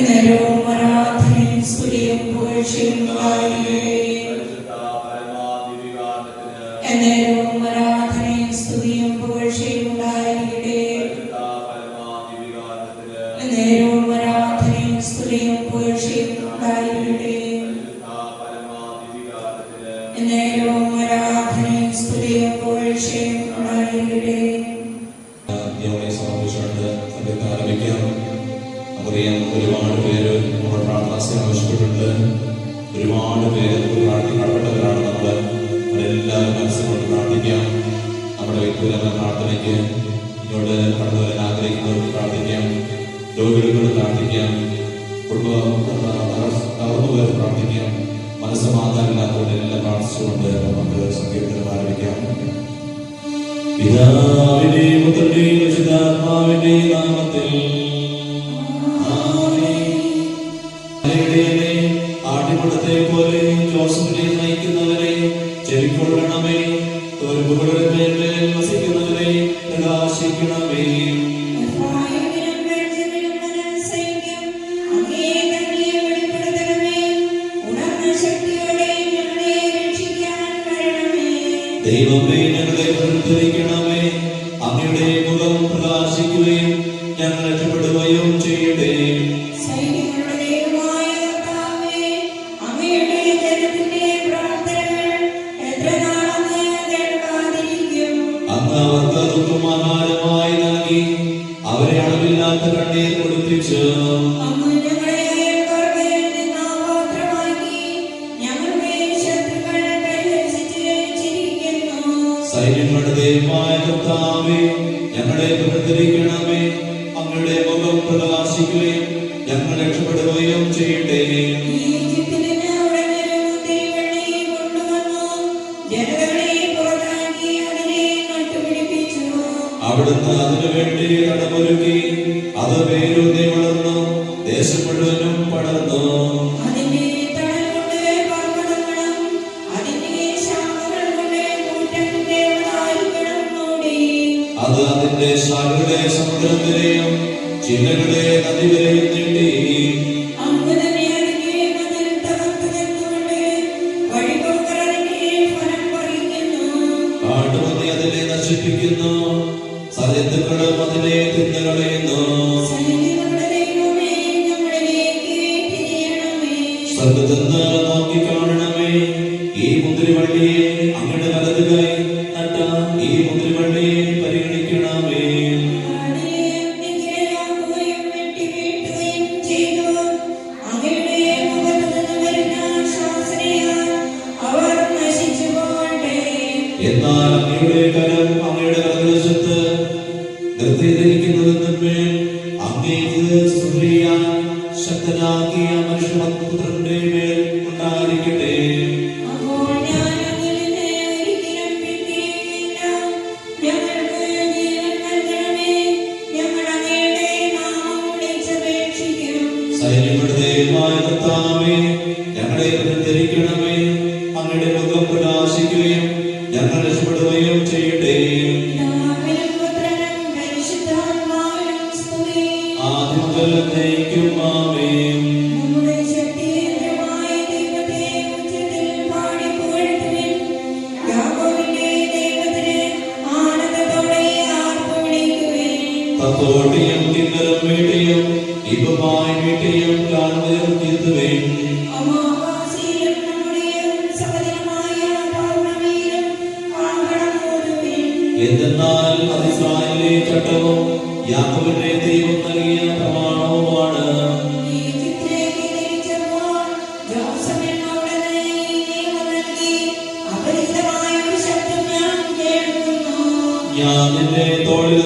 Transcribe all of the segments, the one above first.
നേരവും ആരാധനയും സ്തുതിയും പുകഴ്ചയും നമുക്കറിയാം ഒരുപാട് പേര് നമ്മുടെ പ്രാർത്ഥനാസ്ഥ ആവശ്യപ്പെട്ടിട്ടുണ്ട്. ഒരുപാട് പേര് പ്രാർത്ഥിക്കപ്പെട്ടവരാണ് നമ്മൾ അവരെല്ലാവരും മനസ്സിലോട്ട് പ്രാർത്ഥിക്കാം. നമ്മുടെ വ്യക്തിപരമായ പ്രാർത്ഥനയ്ക്ക് ഇതോടെ കടന്നു വരാൻ ആഗ്രഹിക്കുന്നവർക്ക് പ്രാർത്ഥിക്കാം. രോഗികളോട് പ്രാർത്ഥിക്കാം. കുടുംബ തകർന്നു പേർ പ്രാർത്ഥിക്കാം. മനസ്സമാധാനമില്ലാത്തവരുടെ എല്ലാം പ്രാർത്ഥിച്ചുകൊണ്ട് നമുക്ക് സങ്കീർത്തനം ആരംഭിക്കാം. പിതാവിന്റെയും പുത്രന്റെയും നാമത്തിൽ അവിടുത്തെ പോലെയും ജോസഫിനെ നയിക്കുന്നവരെയും ചെവിക്കൊള്ളണമേ. തോൽവുകളുടെ വസിക്കുന്നവരെ പ്രകാശിക്കണമേ. ദൈവമേ അവിടുന്ന് അത് അതിന്റെ ശാഖകളെ സമുദ്രത്തിലെയും ചില്ലകളെ നദികളെയും എന്നാൽ അങ്ങയുടെ കരം അങ്ങയുടെ വലതുവശത്ത് നിർത്തിയിരിക്കുന്നതെന്ന് അങ്ങേക്ക് ശക്തനാക്കിയ മനുഷ്യപുത്രൻ ഞങ്ങൾ രക്ഷപ്പെടുകയും ചെയ്യട്ടെ ആദ്യം തന്നെ എന്തെന്നാൽ അത് ഇസ്രായേലിലെ ചട്ടവും യാക്കോബിന്റെ ദൈവം നൽകിയ പ്രമാണവുമാണ്. ഞാൻ നിന്നെ തോളിൽ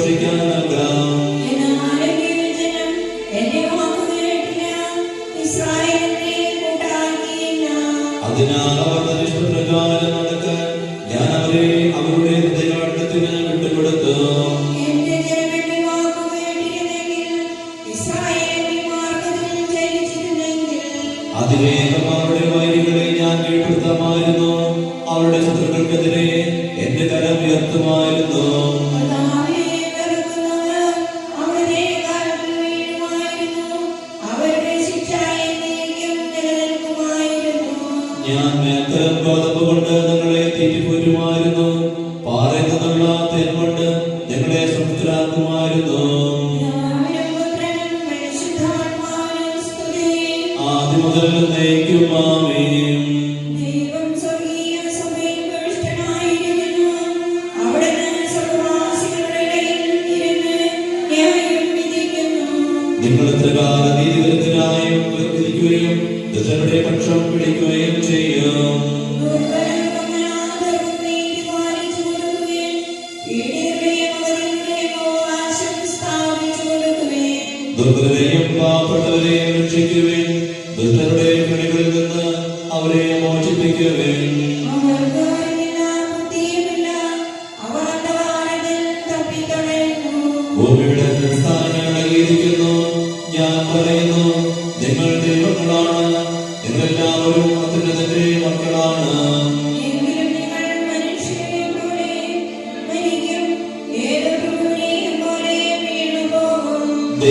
together. ഞാൻ മേത്ത പതപ്പ് കൊണ്ട് നിങ്ങളെ തെറ്റിപ്പോരുമായിരുന്നു പാറയിൽ നിന്നുള്ള തെൻകൊണ്ട് നിങ്ങളെ സംതൃപ്തരാക്കുമായിരുന്നു ആദ്യം മുതൽ നയിക്കും ആമേയും നിങ്ങൾ എത്ര കാലം നീതികരത്തിനായും വിധിക്കുകയും ദുഷ്ടരുടെ പക്ഷം പിടിക്കുകയും ചെയ്യും. ദുർബലരെയും പാവപ്പെട്ടവരെയും രക്ഷിക്കുവേൻ. ദുഷ്ടരുടെ പിടികളിൽ നിന്ന് അവരെ മോചിപ്പിക്കുവേൻ. ഭൂമിയുടെ അടിസ്ഥാനം അടങ്ങിയിരിക്കുന്നു ഞാൻ പറയുന്നു നിങ്ങൾ ദൈവങ്ങളാണ്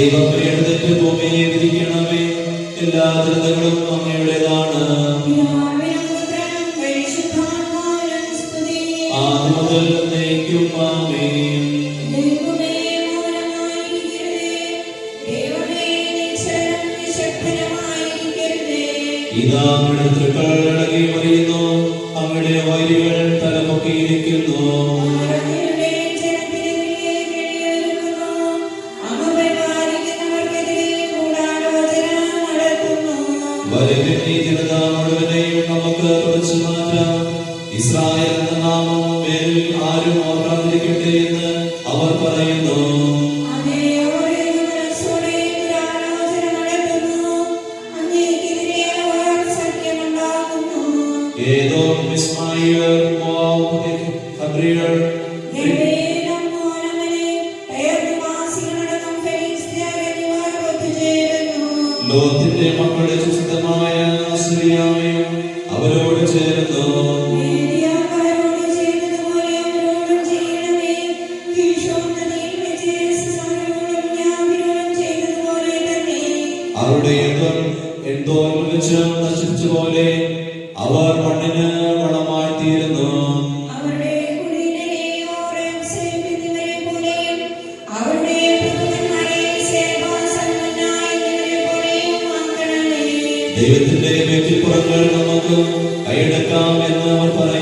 ദൈവമേ എഴുന്നേറ്റ് ഭൂമിയെ വിധിക്കണമേ എല്ലാ ദുരിതങ്ങളും അങ്ങയുടേതാണ്. ആദ്യ മുതൽ നയിക്കും ആമേ ഇതാ അങ്ങയുടെ തൃക്കൾ ഇളകി മറിയുന്നു അങ്ങയുടെ വൈരികൾ തലമുക്കിയിരിക്കുന്നു ഏതോ വിസ്മയർ മോഹെ കബ്രിയർ ലോത്തിന്റെ മക്കളെ ചുഷിതമായ ശ്രീയാമയും അവരോട് ചേർന്നു അവരുടെ എന്തോ എന്തോ വെച്ച് നശിച്ചു പോലെ അവർ മണ്ണിന് വളമായി തീരുന്നു ദൈവത്തിന്റെ വ്യക്തിപ്പുറങ്ങൾ നമുക്ക് കൈയെടുക്കാം എന്ന് അവർ പറഞ്ഞു.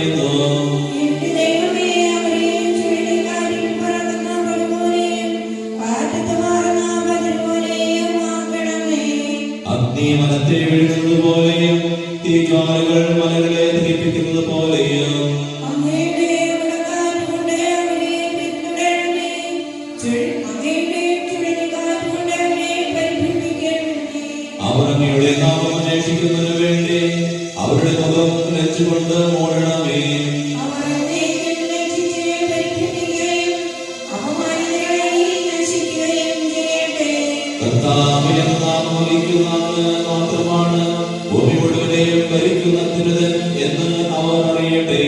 ഉണ്ടാകട്ടെ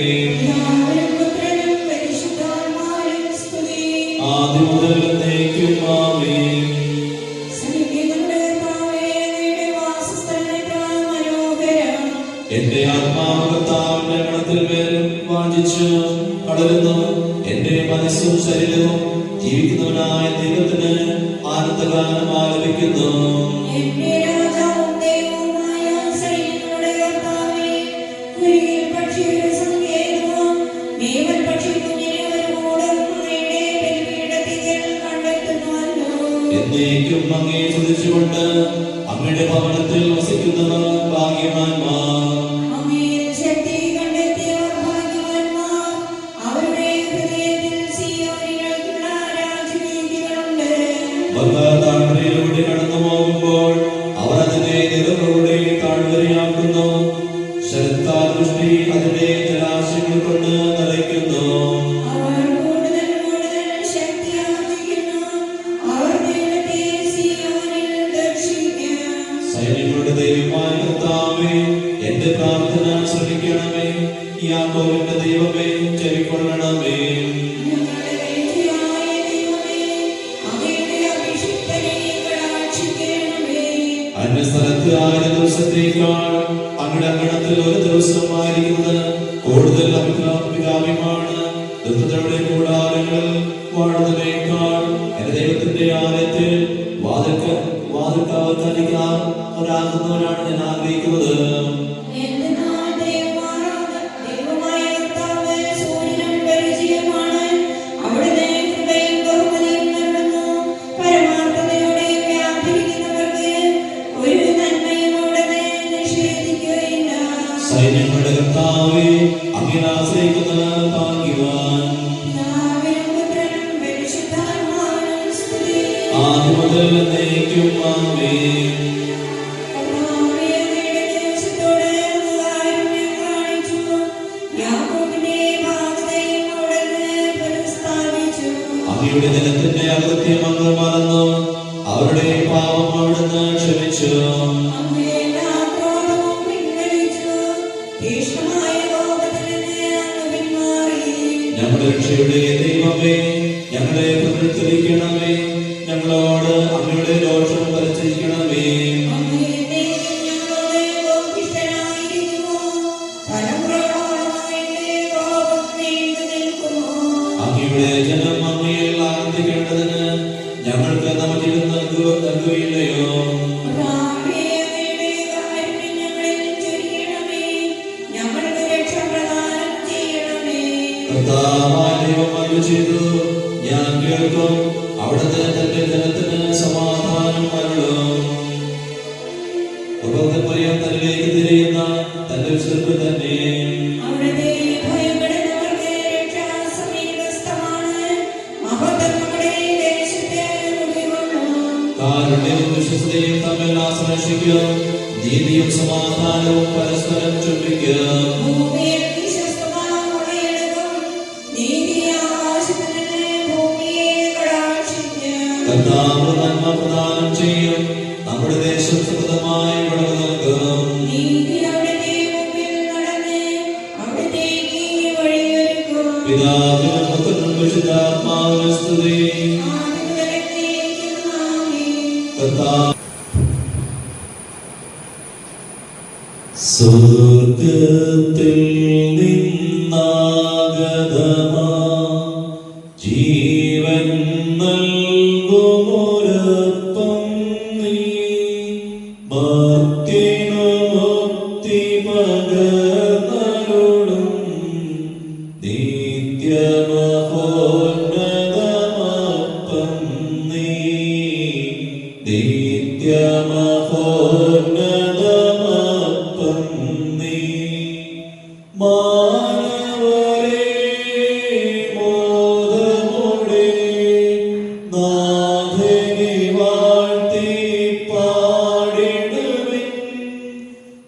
ആദ്യം മുതൽ എന്നേക്കും ആമേ എന്റെ ആത്മാവകത്താവിന്റെ ഗണത്തിൽ മേലും വാഞ്ചിച്ച് കടലുന്നു എന്റെ മനസ്സും ശരീരവും ജീവിക്കുന്നവനായ ദൈവത്തിന് ആനന്ദഗാനം ആലപിക്കുന്നു. എന്നേക്കും അങ്ങേ സ്തുതിച്ചുകൊണ്ട് അങ്ങയുടെ ഭവനത്തിൽ വസിക്കുന്നവർ ഭാഗ്യവാന്മാർ. ദിവസത്തേക്കാൾ അങ്ങയുടെ അങ്കണത്തിൽ ഒരു ദിവസം ആയിരിക്കുന്നത് കൂടുതൽ അഭികാമ്യമാണ്. ദുഃഖതയുടെ കൂടാരങ്ങൾ വാഴുന്നതിനേക്കാൾ എന്റെ ദൈവത്തിന്റെ ആലയത്തിൽ വാതിൽക്ക് വാതിൽക്കാവത്താനിക്കാൻ ഒരാകുന്നവനാണ് ഞാൻ ആഗ്രഹിക്കുന്നത്. ആദ്യം മുതൽ എന്നേക്കും ആമേൻ അവരുടെ ജനത്തിന്റെ അകൃത്യം മംഗളമാണെന്നും അവരുടെ പാപം അവിടുന്ന് ക്ഷമിച്ചു. ഞങ്ങളുടെ രക്ഷയുടെ ദൈവമേ ഞങ്ങളെ പുനരുദ്ധരിക്കണമേ അവിടുദേശം സുഗതമായി വളർന്നു നൽകണം. പിതാവിനും പുത്രനും വിശുദ്ധാത്മാവിനും സ്തുതി. കർത്താവ്. ഭക്തിനോ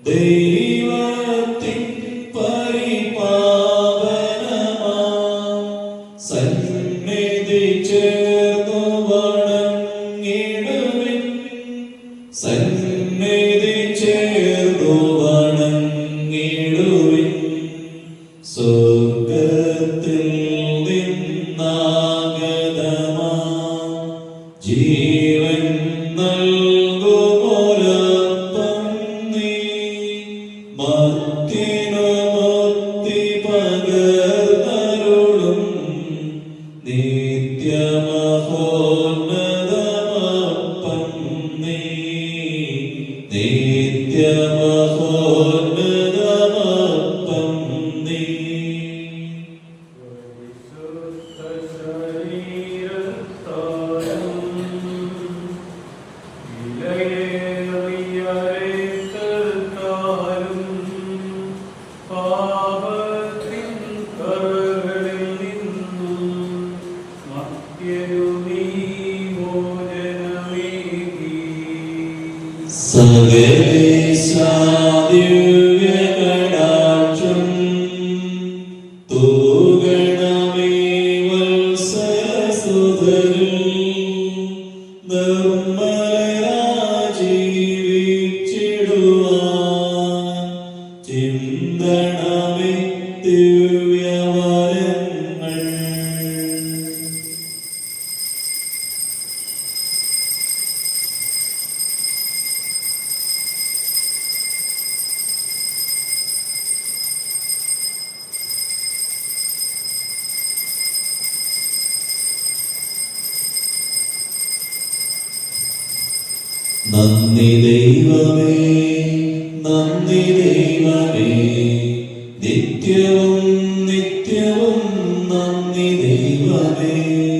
They Father. Lord. you, yeah, നന്ദി ദൈവമേ.